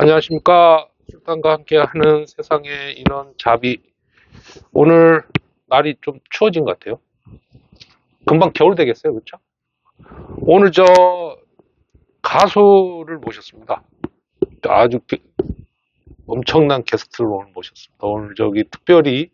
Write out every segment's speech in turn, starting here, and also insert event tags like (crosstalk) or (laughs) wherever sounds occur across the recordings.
안녕하십니까. 술단과 함께하는 세상에 이런 자비. 오늘 날이 좀 추워진 것 같아요. 금방 겨울 되겠어요, 그렇죠? 오늘 저 가수를 모셨습니다. 아주 게- 엄청난 게스트를 오늘 모셨습니다. 오늘 저기 특별히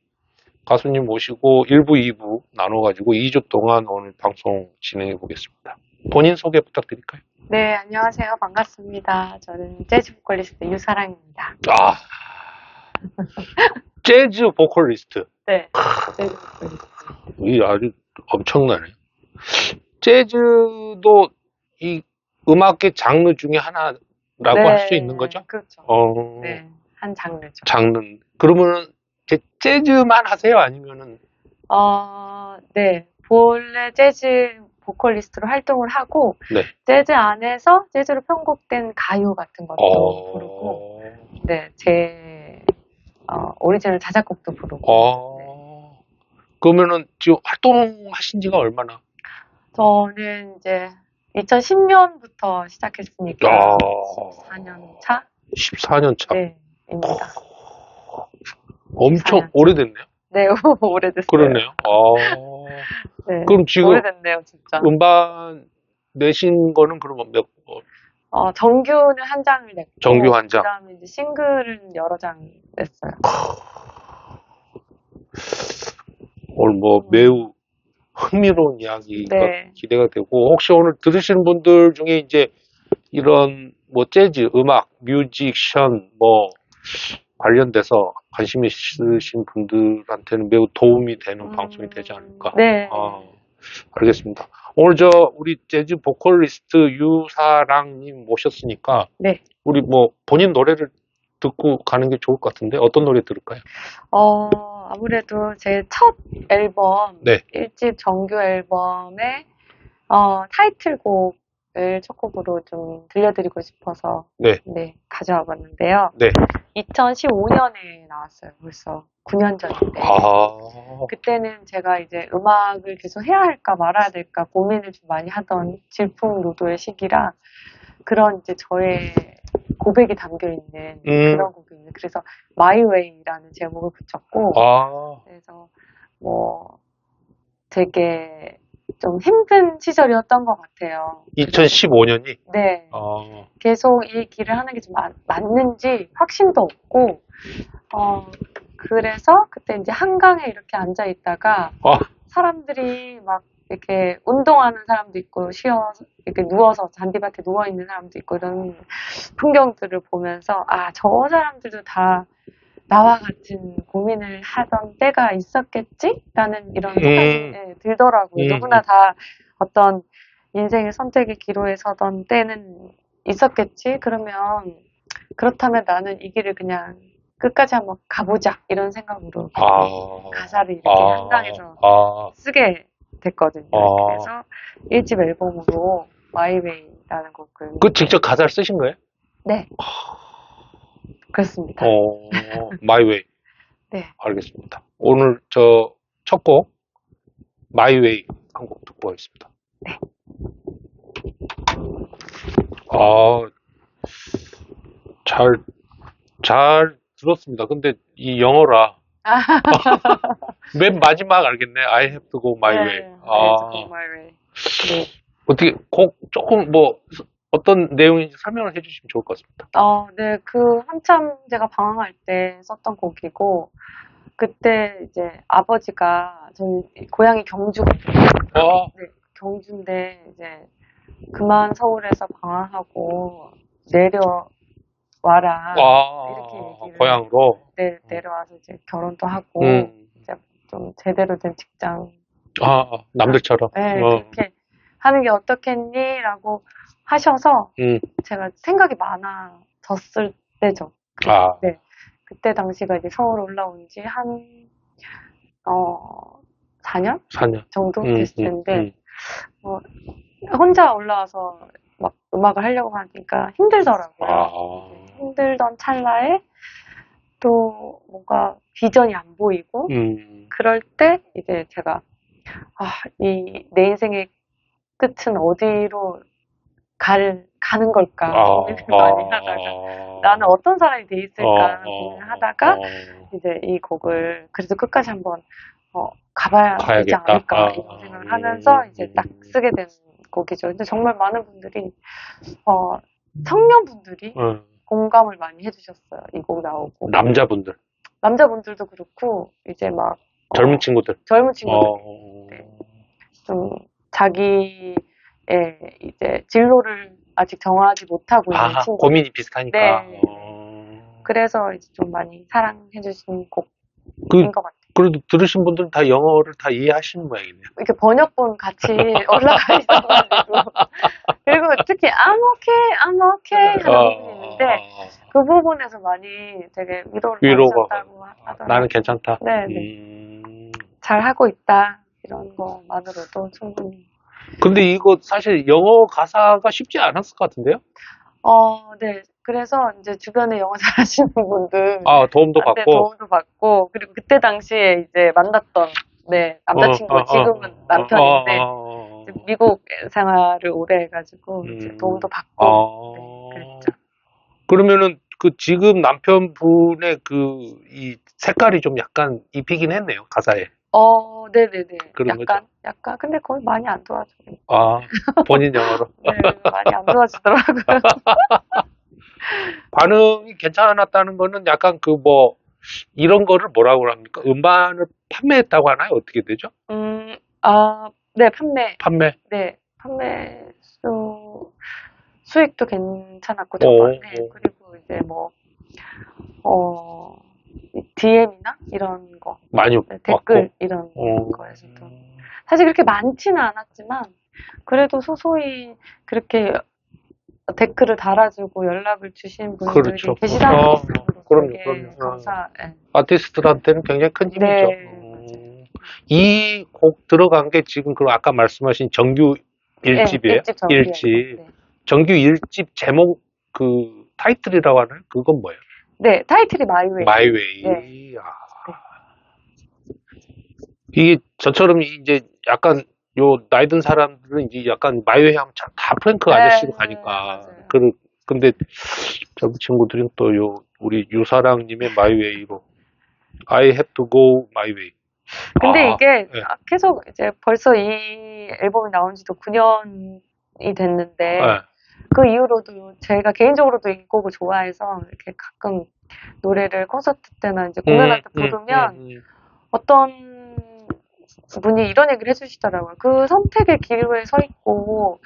가수님 모시고 1부, 2부 나눠 가지고 2주 동안 오늘 방송 진행해 보겠습니다. 본인 소개 부탁드릴까요? 네, 안녕하세요. 반갑습니다. 저는 재즈 보컬리스트 유사랑입니다. 아, (laughs) 재즈 보컬리스트. 네, 재즈 보컬리스트. 이 아주 엄청나네. 재즈도 이 음악의 장르 중에 하나라고 할수 있는 거죠? 그렇죠. 어, 네, 한 장르죠. 장르. 그러면은 제- 재즈만 하세요? 아니면은 어, 네, 본래 재즈 보컬리스트로 활동을 하고 네. 재즈 안에서 재즈로 편곡된 가요 같은 것도 어, 부르고, 네, 제 어, 오리지널 자작곡도 부르고. 어, 그러면은 지금 활동하신 지가 얼마나? 저는 이제 2010년부터 시작했으니까 아. 14년 차? 14년 차. 네, 입니다. 엄청 14년. 오래됐네요. 네, (laughs) 오래됐어요. 그러네요. 아, 네. 그럼 지금 오래됐네요, 진짜. 음반 내신 거는 그러면 몇, 어, 어, 정규는 한 장을 냈고, 정규 한 장. 그다음에 이제 싱글은 여러 장 냈어요. 오늘 뭐 매우 흥미로운 이야기가 네. 기대가 되고 혹시 오늘 들으시는 분들 중에 이제 이런 뭐 재즈, 음악, 뮤직션 뭐 관련돼서 관심 있으신 분들한테는 매우 도움이 되는 방송이 되지 않을까. 네. 아, 알겠습니다. 오늘 저 우리 재즈 보컬리스트 유사랑님 모셨으니까 네. 우리 뭐 본인 노래를 듣고 가는 게 좋을 것 같은데 어떤 노래 들을까요? 어, 아무래도 제 첫 앨범, 네. 1집 정규 앨범의 어, 타이틀곡 을 첫 곡으로 좀 들려드리고 싶어서 네. 가져와 봤는데요. 네. 2015년에 나왔어요. 벌써 9년 전인데. 아, 그때는 제가 이제 음악을 계속 해야 할까 말아야 될까 고민을 좀 많이 하던 질풍노도의 시기라 그런 이제 저의 고백이 담겨 있는 음. 그런 곡입니다. 그래서 My Way라는 제목을 붙였고 아, 그래서 뭐 되게 좀 힘든 시절이었던 것 같아요. 2015년이 네. 아, 계속 이 길을 하는 게 좀 맞는지 확신도 없고, 어, 그래서 그때 이제 한강에 이렇게 앉아 있다가 아. 사람들이 막 이렇게 운동하는 사람도 있고, 쉬어서, 이렇게 누워서 잔디밭에 누워 있는 사람도 있고, 이런 풍경들을 보면서, 아, 저 사람들도 다 나와 같은 고민을 하던 때가 있었겠지? 라는 이런 생각이 음. 예, 들더라고요. 음. 누구나 다 어떤 인생의 선택의 기로에 서던 때는 있었겠지? 그러면, 그렇다면 나는 이 길을 그냥 끝까지 한번 가보자. 이런 생각으로 아, 가사를 이렇게 아, 한강에서 아, 쓰게 됐거든요. 아. 그래서 1집 앨범으로 마이웨이라는 곡을. 그 직접 가사를 쓰신 거예요? 네. 그렇습니다. 어, 마이웨이. (laughs) 네. 알겠습니다. 오늘 저 첫 곡, 마이웨이 한 곡 듣고 가겠습니다. 네. 아, 잘, 잘 들었습니다. 근데 이 영어라. (laughs) 맨 마지막 알겠네. I have to go my way. 네, 아, 네, my way. 네. 어떻게 곡 조금 뭐 어떤 내용인지 설명을 해주시면 좋을 것 같습니다. 어, 네, 그 한참 제가 방황할 때 썼던 곡이고, 그때 이제 아버지가, 저는 고향이 경주거든요. 아, 네, 경주인데, 이제, 그만 서울에서 방황하고, 내려와라. 아, 이렇게 얘기를 고향으로. 내, 내려와서 이제 결혼도 하고, 음, 좀 제대로 된 직장, 아, 남들처럼. 네, 어, 그렇게 하는 게 어떻겠니? 라고 하셔서, 음, 제가 생각이 많아졌을 때죠. 그- 아, 네. 그때 당시가 이제 서울 올라온 지 한, 어, 4년 4년. 정도 음, 됐을 음, 텐데, 음. 혼자 올라와서 막 음악을 하려고 하니까 힘들더라고요. 아, 힘들던 찰나에 또 뭔가 비전이 안 보이고, 음, 그럴 때 이제 제가, 아, 이 내 인생의 끝은 어디로 갈, 가는 걸까? 아, 고민을 많이 하다가 나는 어떤 사람이 돼 있을까? 고민을 하다가 어, 이제 이 곡을 그래도 끝까지 한번 어, 가봐야 되지 가야겠다. 않을까? 아, 이런 생각을 음. 하면서 이제 딱 쓰게 된 곡이죠. 근데 정말 많은 분들이 어, 청년분들이 어, 공감을 많이 해주셨어요. 이 곡 나오고. 남자분들, 남자분들도 그렇고 이제 막 어, 젊은 친구들. 젊은 친구들. 어, 네. 좀 자기 의 이제 진로를 아직 정하지 못하고 있는 아, 친구. 고민이 비슷하니까. 네. 어. 그래서 이제 좀 많이 사랑해 주신 곡인 그, 것 같아요. 그래도 들으신 분들은 다 영어를 다 이해하시는 모양이네요. 이렇게 번역본 같이 (laughs) 올라가 있어가지고 그리고 특히 I'm okay, I'm okay 하는 부분이 있는데 그 부분에서 많이 되게 위로를 위로가. 받으셨다고 하더라고요. 나는 괜찮다. 네, 네. 음. 잘 하고 있다 이런 거만으로도 충분히. 근데 이거 사실 영어 가사가 쉽지 않았을 것 같은데요? 어, 네. 그래서 이제 주변에 영어 (laughs) 잘하시는 분들 아, 도움도 한테 받고. 도움도 받고 그리고 그때 당시에 이제 만났던 네 남자친구 어, 어, 지금은 어, 남편인데 어, 어, 어. 이제 미국 생활을 오래 해가지고 이제 음. 도움도 받고 아. 네, 그랬죠. 그러면은 그 지금 남편분의 그 이 색깔이 좀 약간 입히긴 했네요 가사에. 어, 네네네. 그런 약간 약간 근데 거의 많이 안 도와줘요. 아 본인 영어로 (laughs) 네, 많이 안 도와주더라고요. (laughs) 반응이 괜찮았다는 거는 약간 그 뭐 이런 거를 뭐라고 합니까? 음반을 판매했다고 하나요? 어떻게 되죠? 음, 아, 네 판매, 판매. 네 판매 수 수익도 괜찮았고 오, 정말. 네, 오. 그리고 이제 뭐 어. DM이나 이런 거, 많이 네, 댓글. 이런 어. 거에서도 사실 그렇게 많지는 않았지만 그래도 소소히 그렇게 댓글을 달아주고 연락을 주신 분들이 그렇죠. 계시다는 어, 것으로 그럼요, 그럼요. 감사. 예. 아티스트들한테는 굉장히 큰 힘이죠. 네, 음. 이곡 들어간 게 지금 그 아까 말씀하신 정규 일집이에요? 네, 일집 정리해서. 일집. 네. 정규 일집 제목 그 타이틀이라고 하나요? 그건 뭐예요? 네, 타이틀이 마이웨이. 마이웨이. 네. 아. 이게 저처럼 이제 약간 요 나이 든 사람들은 이제 약간 마이웨이 하면 참다 프랭크 네, 아저씨로 가니까. 맞아요. 그 근데 저 친구들은 또 요 우리 유사랑님의 마이웨이로 I have to go my way. 근데 아, 이게 네. 아, 계속 이제 벌써 이 앨범이 나온 지도 9년이 됐는데 네. 그 이후로도 제가 개인적으로도 이 곡을 좋아해서 이렇게 가끔 노래를 콘서트 때나 이제 공연할 때 음, 음, 부르면 음, 음. 어떤 분이 이런 얘기를 해주시더라고요. 그 선택의 기로에 서 있고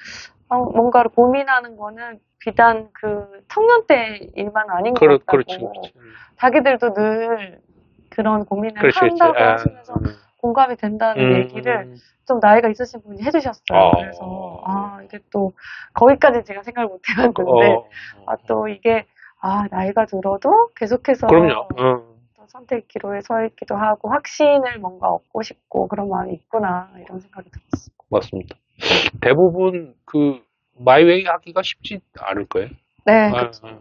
어, 뭔가를 고민하는 거는 비단 그 청년 때 일만 아닌 것 같다고. 그렇지, 그렇지. 자기들도 늘 그런 고민을 그렇지, 그렇지. 한다고 아, 하시면서 음, 공감이 된다는 음, 얘기를 음. 좀 나이가 있으신 분이 해주셨어요. 아. 그래서 아 이게 또 거기까지 제가 생각을 못 해봤는데 어, 아또 이게 아 나이가 들어도 계속해서 그럼요. 어. 또 선택 기로에 서 있기도 하고 확신을 뭔가 얻고 싶고 그런 마음이 있구나 이런 생각이 들었어요. 맞습니다. 대부분 그 마이웨이 하기가 쉽지 않을 거예요. 네, 아, 그렇죠. 아,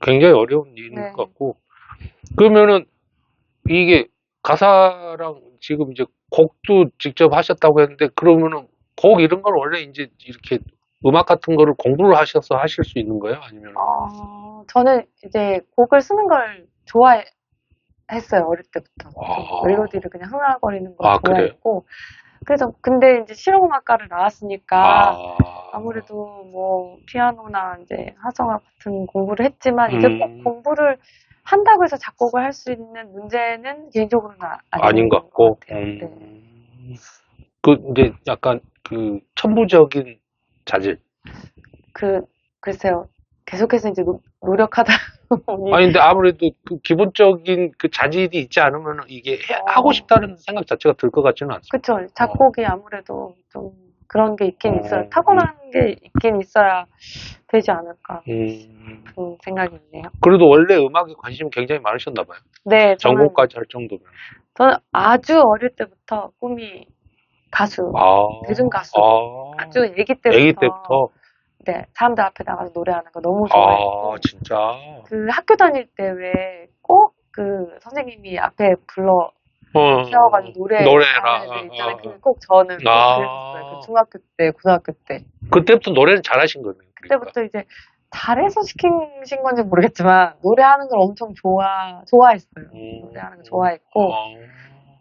굉장히 어려운 일인 네. 것 같고 그러면은 이게 가사랑 지금 이제 곡도 직접 하셨다고 했는데 그러면은 곡 이런 걸 원래 이제 이렇게 음악 같은 거를 공부를 하셔서 하실 수 있는 거예요? 아니면 어, 저는 이제 곡을 쓰는 걸 좋아했어요 어릴 때부터 아. 멜로디를 그냥 흥얼거리는 걸 아? 좋아했고 그래서 근데 이제 실용음악과를 나왔으니까 아, 아무래도 뭐 피아노나 이제 화성악 같은 공부를 했지만 이제 음. 꼭 공부를 한다고 해서 작곡을 할 수 있는 문제는 개인적으로는 아- 아닌 것 같고 같아요. 네. 음. 그 이제 약간 그 천부적인 자질 그 글쎄요 계속해서 이제 노, 노력하다 (laughs) 보니 아니 근데 아무래도 그 기본적인 그 자질이 있지 않으면 이게 해- 어. 하고 싶다는 생각 자체가 들 것 같지는 않습니다. 그쵸 작곡이 아무래도 좀 그런 게 있긴 어. 있어요 타고난 게 있긴 있어야 되지 않을까 음, 그런 생각이 있네요. 그래도 원래 음악에 관심이 굉장히 많으셨나 봐요. 네 전공까지 할 정도면. 저는 아주 어릴 때부터 꿈이 가수 아, 대중 가수. 아, 아주 아기 때부터 아기 때부터. 네 사람들 앞에 나가서 노래하는 거 너무 좋아했고 아, 진짜. 그 학교 다닐 때 왜 꼭 그 선생님이 앞에 불러 어, 세워가지고 노래 노래해라. 하는 애들 있잖아요. 어, 어. 그꼭 저는 꼭 아. 그랬었어요. 그 중학교 때, 고등학교 때. 그때부터 노래를 잘하신 거네요. 그때부터 이제 잘해서 시키신 건지 모르겠지만 노래하는 걸 엄청 좋아 좋아했어요. 음. 노래하는 거 좋아했고 어.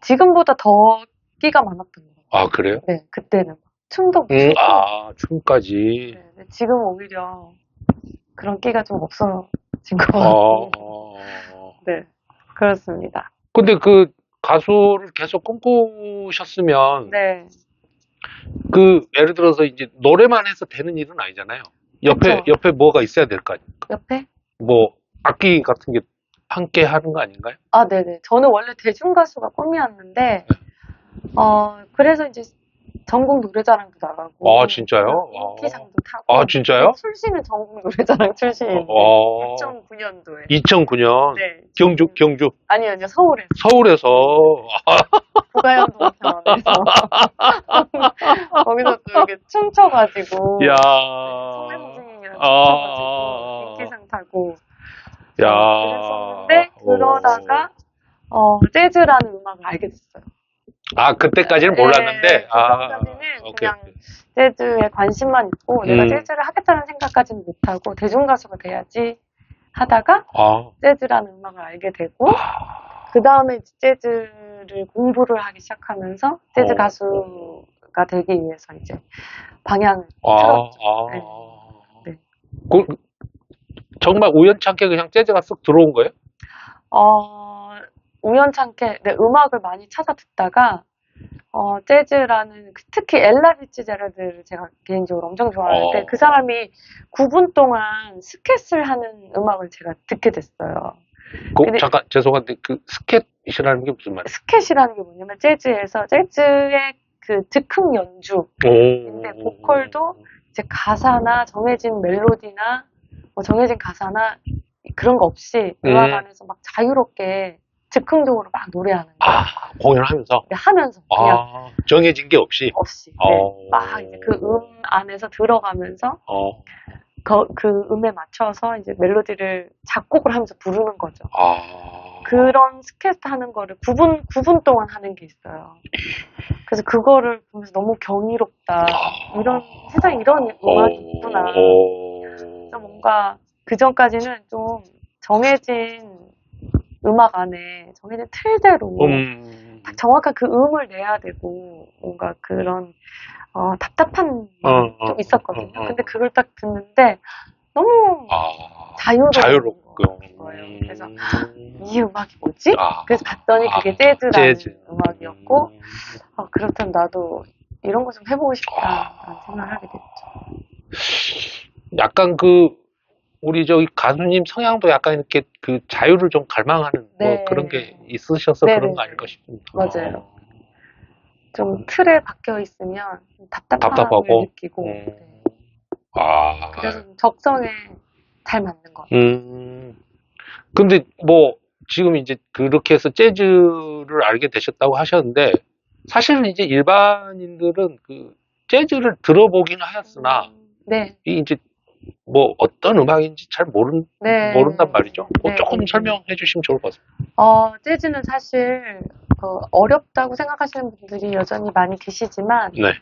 지금보다 더 끼가 많았던 것 같아요. 아, 그래요? 네, 그때는 춤도 못 음, 추고 아, 춤까지. 네, 근데 지금 오히려 그런 끼가 좀 없어진 것 어, 같아요. 어, 어. 네, 그렇습니다. 근데 그 가수를 계속 꿈꾸셨으면 네, 그 예를 들어서 이제 노래만 해서 되는 일은 아니잖아요. 옆에 그쵸. 옆에 뭐가 있어야 될 거 아닙니까? 옆에 뭐 악기 같은 게 함께 하는 거 아닌가요? 아, 네네. 저는 원래 대중가수가 꿈이었는데, 어, 그래서 이제 전국 노래자랑도 나가고. 아, 진짜요? 인기상도 타고. 아, 진짜요? 출신은 전국 노래자랑 출신인데. 어, 2009년도에. 2009년 네. 경주 경주 아니요, 아니요. 서울에서. 서울에서 (laughs) 아, 부가연동편에서. (laughs) 거기서 또 이렇게 춤춰가지고. 야, 청래 선생님이랑 아. 춤춰가지고. 인기상 타고. 야, 그랬었는데, 그러다가, 어, 재즈라는 음악을 알게 됐어요. 아 그때까지는 네, 몰랐는데 아, 그때까지는 오케이, 그냥 오케이. 재즈에 관심만 있고 내가 음. 재즈를 하겠다는 생각까지는 못하고 대중 가수가 돼야지 하다가 아, 재즈라는 음악을 알게 되고 그 다음에 재즈를 공부를 하기 시작하면서 재즈 어. 가수가 되기 위해서 이제 방향을 아, 틀었죠. 아. 네. 네. 그, 정말 우연찮게 그냥 재즈가 쓱 들어온 거예요? 어, 우연찮게 네, 음악을 많이 찾아 듣다가 어, 재즈라는 그- 특히 엘라 피츠제럴드를 제가 개인적으로 엄청 좋아하는데 어. 그 사람이 9분 동안 스캣을 하는 음악을 제가 듣게 됐어요. 그, 근데- 잠깐 죄송한데 그 스캣이라는 게 무슨 말이에요? 스캣이라는 게 뭐냐면 재즈에서 재즈의 그 즉흥 연주 오. 근데 보컬도 이제 가사나 정해진 멜로디나 뭐 정해진 가사나 그런 거 없이 음. 음악 안에서 막 자유롭게 즉흥적으로 막 노래하는 거 아 공연하면서 하면서 그냥 아 정해진 게 없이 없이 네. 어. 막 이제 그 음 안에서 들어가면서 어. 그, 그 음에 맞춰서 이제 멜로디를 작곡을 하면서 부르는 거죠. 아. 그런 스케치 하는 거를 9분, 9분 동안 하는 게 있어요. 그래서 그거를 보면서 너무 경이롭다. 이런, 세상에 이런 음악이 있구나. 오. 그래서 뭔가 그 전까지는 좀 정해진 음악 안에 정해진 틀대로 음. 딱 정확한 그 음을 내야 되고 뭔가 그런 어, 답답한 어, 어, 좀 있었거든요. 어, 어. 근데 그걸 딱 듣는데 너무 아. 자유로운. 거예요. 그래서 음. 이 음악이 뭐지? 아. 그래서 갔더니 그게 아, 재즈라는 재즈. 음악이었고 음. 아, 그렇다면 나도 이런 거 좀 해보고 싶다라는 생각을 하게 됐죠. 약간 그 우리 저기 가수님 성향도 약간 이렇게 그 자유를 좀 갈망하는 뭐 네. 그런 게 있으셔서 네, 그런 네, 거 아닐까 네. 싶습니다. 맞아요. 좀 틀에 박혀 있으면 답답함을 답답하고. 느끼고 음. 네. 아. 그래서 좀 적성에 잘 맞는 것 같아요. 음. 근데 뭐 지금 이제 그렇게 해서 재즈를 알게 되셨다고 하셨는데 사실은 이제 일반인들은 그 재즈를 들어보긴 하였으나 음, 네, 이 이제 뭐 어떤 음악인지 잘 모른 네. 모른단 말이죠. 뭐 네. 조금 설명해 주시면 좋을 것 같습니다. 어, 재즈는 사실 어, 어렵다고 생각하시는 분들이 여전히 많이 계시지만 네.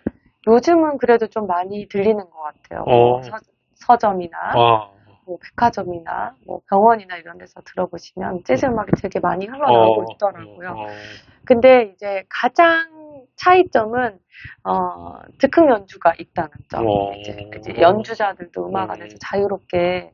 요즘은 그래도 좀 많이 들리는 것 같아요. 어. 서, 서점이나 아. 뭐 백화점이나 뭐 병원이나 이런 데서 들어보시면 재즈 음악이 되게 많이 흘러나오고 어, 있더라고요. 어, 근데 이제 가장 차이점은 어, 즉흥 연주가 있다는 점. 어. 이제, 이제 연주자들도 음악 안에서 자유롭게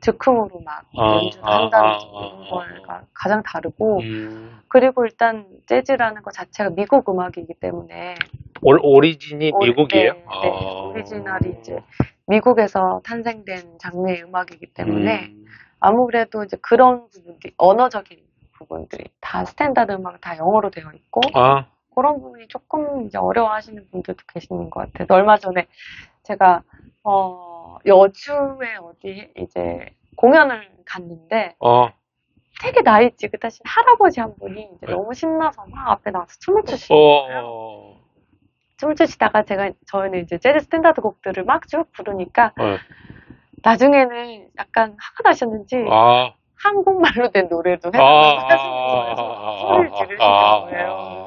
즉흥으로 막 아, 연주를 아, 한다는 아, 점 아, 이런 거가 가장 다르고 음. 그리고 일단 재즈라는 것 자체가 미국 음악이기 때문에 올- 오리진이 오- 미국이에요? 네, 네. 아. 오리지널이 이제 미국에서 탄생된 장르의 음악이기 때문에 음. 아무래도 이제 그런 부분들이 언어적인 부분들이 다 스탠다드 음악은 다 영어로 되어 있고 아, 그런 부분이 조금 이제 어려워하시는 분들도 계시는 것 같아요. 얼마 전에 제가 어, 여주에 어디 이제 공연을 갔는데 어, 되게 나이 지긋하신 할아버지 한 분이 이제 네. 너무 신나서 막 앞에 나와서 춤을 추시는 거예요. 어, 춤을 추시다가 제가 저희는 이제 재즈 스탠다드 곡들을 막 쭉 부르니까 어, 나중에는 약간 화가 나셨는지 아, 한국말로 된 노래도 아, 해달라고 하시면서 소리를 지르시는 거예요.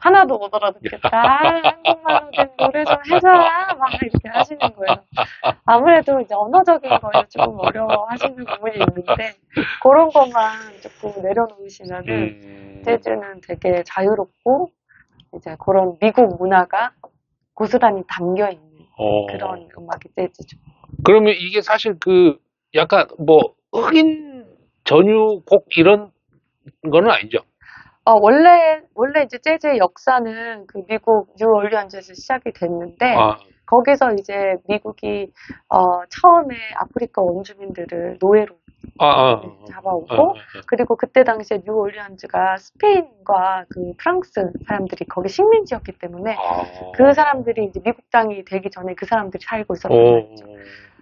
하나도 못 알아듣겠다. 아, 한국말로 된 노래 좀 해줘라. 막 이렇게 하시는 거예요. 아무래도 이제 언어적인 거에 조금 어려워 하시는 부분이 있는데, 그런 것만 조금 내려놓으시면은, 음. 재즈는 되게 자유롭고, 이제 그런 미국 문화가 고스란히 담겨 있는 어. 그런 음악이 재즈죠. 그러면 이게 사실 그 약간 뭐 흑인 전유곡 이런 거는 아니죠. 어, 원래, 원래 이제 재즈의 역사는 그 미국 뉴올리언즈에서 시작이 됐는데, 아, 거기서 이제 미국이, 어, 처음에 아프리카 원주민들을 노예로 아, 아, 잡아오고, 아, 아, 그리고 그때 당시에 뉴올리언즈가 스페인과 그 프랑스 사람들이 거기 식민지였기 때문에, 아. 그 사람들이 이제 미국 땅이 되기 전에 그 사람들이 살고 있었던 오. 거죠.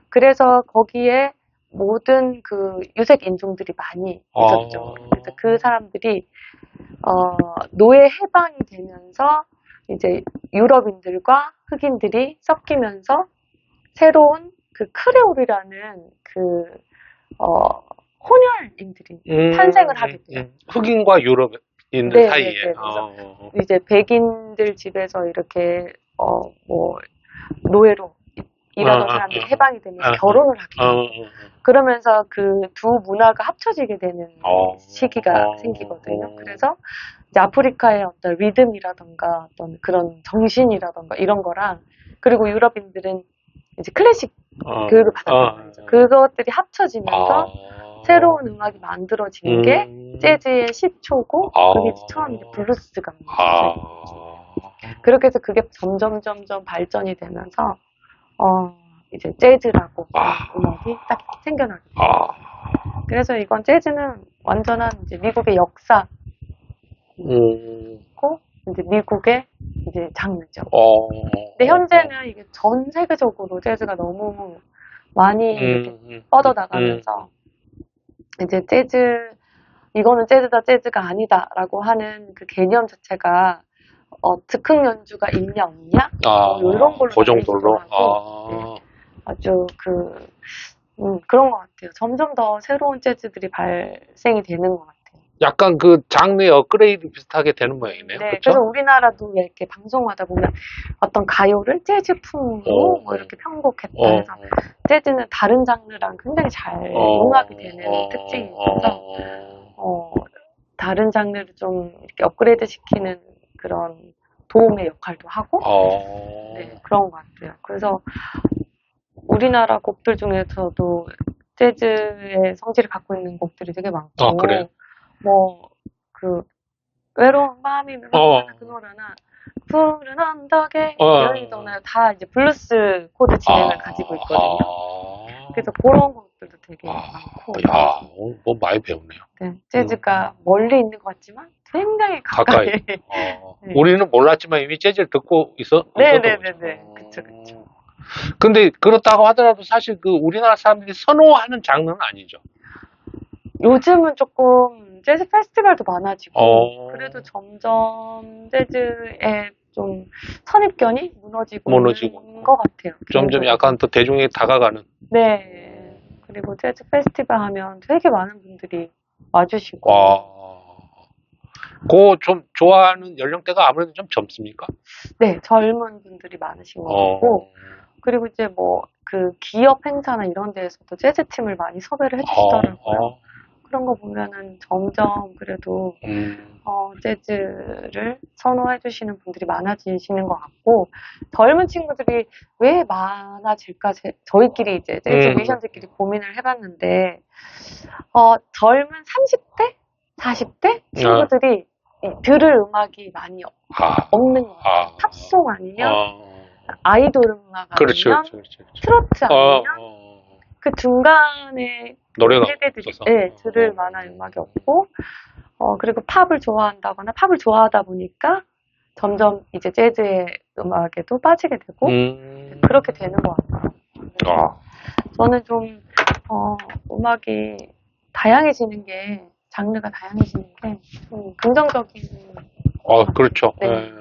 그래서 거기에 모든 그 유색 인종들이 많이 있었죠. 아. 그래서 그 사람들이 어, 노예 해방이 되면서 이제 유럽인들과 흑인들이 섞이면서 새로운 그 크레올이라는 그 어, 혼혈인들이 음, 탄생을 하게 돼요. 음, 흑인과 유럽인들 네, 사이에. 네, 네. 어. 이제 백인들 집에서 이렇게 어 뭐 노예로 일하던 아, 아, 사람들이 아. 해방이 되면서 아, 아. 결혼을 하게 어, 돼요. 어, 어. 그러면서 그 두 문화가 합쳐지게 되는 어. 시기가 어. 생기거든요. 그래서 이제 아프리카의 어떤 리듬이라던가 어떤 그런 정신이라던가 이런 거랑 그리고 유럽인들은 이제 클래식 어. 교육을 받았단 말이죠. 그것들이 합쳐지면서 아. 새로운 음악이 만들어진 게 음. 재즈의 시초고 아. 그게 처음 이제 블루스가 아. 그렇게 해서 그게 점점 점점 발전이 되면서 어 이제 재즈라고 아. 음악이 딱 생겨나게 돼요. 아. 그래서 이건 재즈는 완전한 이제 미국의 역사고 음. 이제 미국의 이제 장르죠. 어. 근데 현재는 이게 전 세계적으로 재즈가 너무 많이 이렇게 음, 음. 뻗어나가면서 이제 재즈 이거는 재즈다 재즈가 아니다라고 하는 그 개념 자체가 어, 즉흥 연주가 있냐 없냐 아, 뭐 이런 걸로 그 정도로. 아. 아주 그 음, 그런 것 같아요. 점점 더 새로운 재즈들이 발생이 되는 것 같아요. 약간 그 장르의 업그레이드 비슷하게 되는 모양이네요. 네, 그렇죠? 그래서 우리나라도 왜 이렇게 방송하다 보면 어떤 가요를 재즈풍으로 어. 뭐 이렇게 편곡했다 어. 해서 재즈는 다른 장르랑 굉장히 잘 어. 융합이 되는 어. 특징이 어. 있어서 어, 다른 장르를 좀 이렇게 업그레이드 시키는 그런 도움의 역할도 하고 어. 네, 그런 것 같아요. 그래서 우리나라 곡들 중에서도 재즈의 성질을 갖고 있는 곡들이 되게 많고 아, 그래요? 뭐그 외로운 마음이 어. melodi나 그 노래나 푸른 언덕에 어. 이런 노래 다 이제 블루스 코드 진행을 아. 가지고 있거든요. 아. 그래서 그런 곡들도 되게 아, 많고 야, 오늘 뭐 많이 배웠네요. 네, 재즈가 멀리 있는 것 같지만 굉장히 가까이. 가까이. (laughs) 어, 네. 우리는 몰랐지만 이미 재즈를 듣고 있어. 네, 있었던 네. 네, 네. 그쵸, 그쵸. 근데 그렇다고 하더라도 사실 그 우리나라 사람들이 선호하는 장르는 아니죠. 요즘은 조금 재즈 페스티벌도 많아지고 어. 그래도 점점 재즈의 좀 선입견이 무너지고, 무너지고. 있는 것 같아요. 점점 약간 더 대중에 다가가는. 네. 그리고 재즈 페스티벌 하면 되게 많은 분들이 와주시고 와. 그좀 좋아하는 연령대가 아무래도 좀 젊습니까? 네 젊은 분들이 많으신 것 어. 같고 그리고 이제 뭐 그 기업 행사나 이런 데에서도 재즈 팀을 많이 섭외를 해주시더라고요. 어, 어. 그런 거 보면은 점점 그래도 음. 어, 재즈를 선호해 주시는 분들이 많아지시는 것 같고 젊은 친구들이 왜 많아질까 제- 저희끼리 이제 재즈 음. 뮤지션들끼리 고민을 해봤는데 어, 젊은 30대, 40대 친구들이 이 들을 음악이 많이 아. 없는 것 같아요. 아. 팝송 아니면 어. 아이돌 음악 그렇죠, 아니면 그렇죠, 그렇죠. 그렇죠. 트로트 어, 아니면 어. 그 중간에 노래가 세대들이 없어서. 네, 들을 어. 만한 음악이 없고 어 그리고 팝을 좋아한다거나 팝을 좋아하다 보니까 점점 이제 재즈의 음악에도 빠지게 되고 음. 그렇게 되는 것 같아요. 아. 저는 좀 어, 음악이 다양해지는 게 장르가 다양해지는 게좀 긍정적인 어, 그렇죠. 네. 예.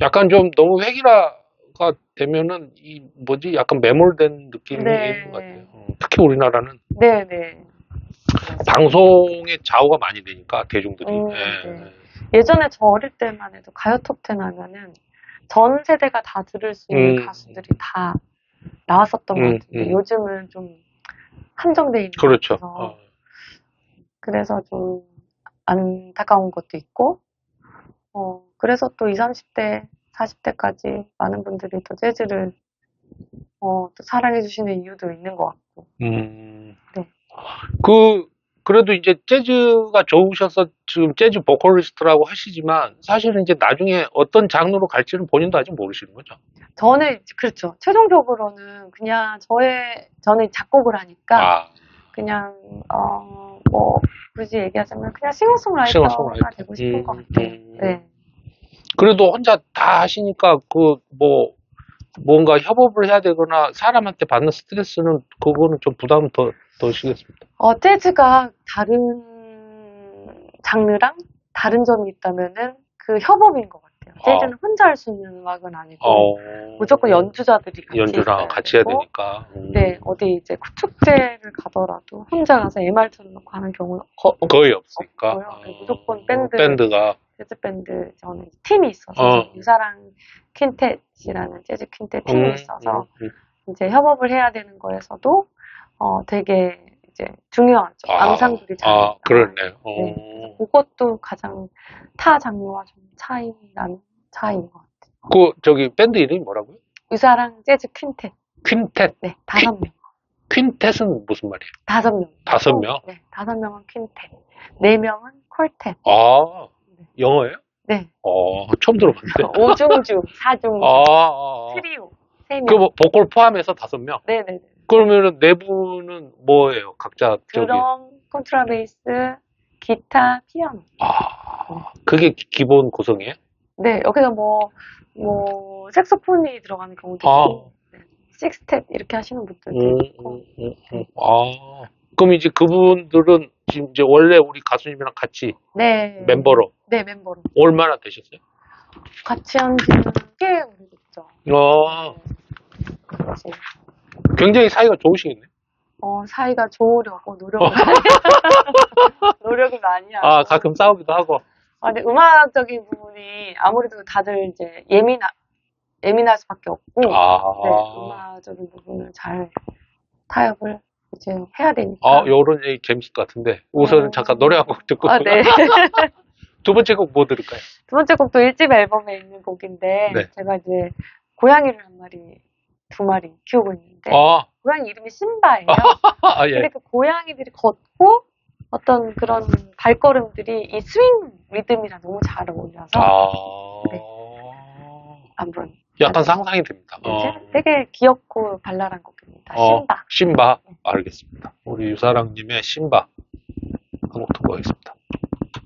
약간 좀 너무 획일화가 되면은 이 뭐지 약간 매몰된 느낌이 네. 있는 것 같아요. 어, 특히 우리나라는 네 네 방송의 좌우가 많이 되니까 대중들이. 음, 예. 네. 예전에 저 어릴 때만 해도 가요 톱텐 하면은 전 세대가 다 들을 수 있는 음. 가수들이 다 나왔었던 음, 것 같은데 음. 요즘은 좀 한정돼 있는 그렇죠. 것 같아서 어. 그래서 좀 안타까운 것도 있고 어 그래서 또 20, 30대, 40대까지 많은 분들이 또 재즈를 어, 또 사랑해 주시는 이유도 있는 것 같고 음. 네. 그, 그래도 이제 재즈가 좋으셔서 지금 재즈 보컬리스트라고 하시지만 사실은 이제 나중에 어떤 장르로 갈지는 본인도 아직 모르시는 거죠. 저는 그렇죠 최종적으로는 그냥 저의 저는 작곡을 하니까 아, 그냥 어 뭐 굳이 얘기하자면 그냥 싱어송라이터가 싱어송라이터. 되고 싶은 음, 것 같아요. 음. 네. 그래도 혼자 다 하시니까 그 뭐 뭔가 협업을 해야 되거나 사람한테 받는 스트레스는 그거는 좀 부담 더 더시겠습니다. 어 재즈가 다른 장르랑 다른 점이 있다면은 그 협업인 것 같아요. 재즈는 혼자 할 수 있는 음악은 아니고 어, 무조건 연주자들이 같이 연주랑 있어야 같이 해야 되고, 되니까. 음. 네 어디 이제 축제를 가더라도 혼자 가서 MR 틀어놓고 하는 경우는 거, 거의 없으니까. 없고요. 어, 무조건 밴드. 밴드가 재즈 밴드 저는 팀이 있어서 어. 유사랑 퀸텟이라는 재즈 퀸텟 팀이 음, 있어서 음, 음. 이제 협업을 해야 되는 거에서도 어 되게 이제 중요하죠. 아, 앙상블이 잘 아, 나와요. 그렇네. 어. 네. 그것도 가장 타 장르와 좀 차이 나는 차이인 것 같아요. 그 저기 밴드 이름이 뭐라고요? 유사랑 재즈 퀸텟 퀸텟. 네 다섯 명 퀸텟은 무슨 말이에요? 다섯 명 다섯 명? 네 다섯 명은 퀸텟 네 명은 콜텟 아, 영어예요? 네 어, 처음 들어봤는데. 오중주 사중주 아, 아, 아. 트리오 세명 그 뭐, 보컬 포함해서 다섯 명. 네네네 그러면은 네 분은 뭐예요? 각자 저기. 드럼, 컨트라베이스, 기타, 피아노. 아, 그게 기- 기본 구성이에요? 네, 여기가 뭐, 뭐, 색소폰이 들어가는 경우도 아. 있고, 네, 식스텝 이렇게 하시는 분들도 음, 있고, 음, 음, 음. 아, 그럼 이제 그분들은 지금 이제 원래 우리 가수님이랑 같이 네. 멤버로 네, 멤버로. 얼마나 되셨어요? 같이 한 지는 꽤 오래됐죠. 어, 네. 그래서, 굉장히 사이가 좋으시겠네. 어, 사이가 좋으려고 노력을 많이, (laughs) 노력을 많이 하고. 아, 가끔 싸우기도 하고. 아, 근데 음악적인 부분이 아무래도 다들 이제 예민하, 예민할 수밖에 없고, 아, 네, 음악적인 부분을 잘 타협을 이제 해야 되니까. 아, 요런 얘기 재밌을 것 같은데. 우선은 어. 잠깐 노래 한 곡 듣고. 아, 네. (laughs) (laughs) 두 번째 곡 뭐 들을까요? 두 번째 곡도 일집 앨범에 있는 곡인데, 네. 제가 이제 고양이를 한 마리, 두 마리 키우고 있는데, 아, 고양이 이름이 신바예요. (laughs) 아, 예. 근데 그 고양이들이 걷고, 어떤 그런 발걸음들이 이 스윙 리듬이랑 너무 잘 어울려서, 아, 네. 한번. 약간 상상이 됩니다. 어. 되게 귀엽고 발랄한 곡입니다. 어, 신바. 신바. 네. 알겠습니다. 우리 유사랑님의 신바 한곡 듣고 가겠습니다.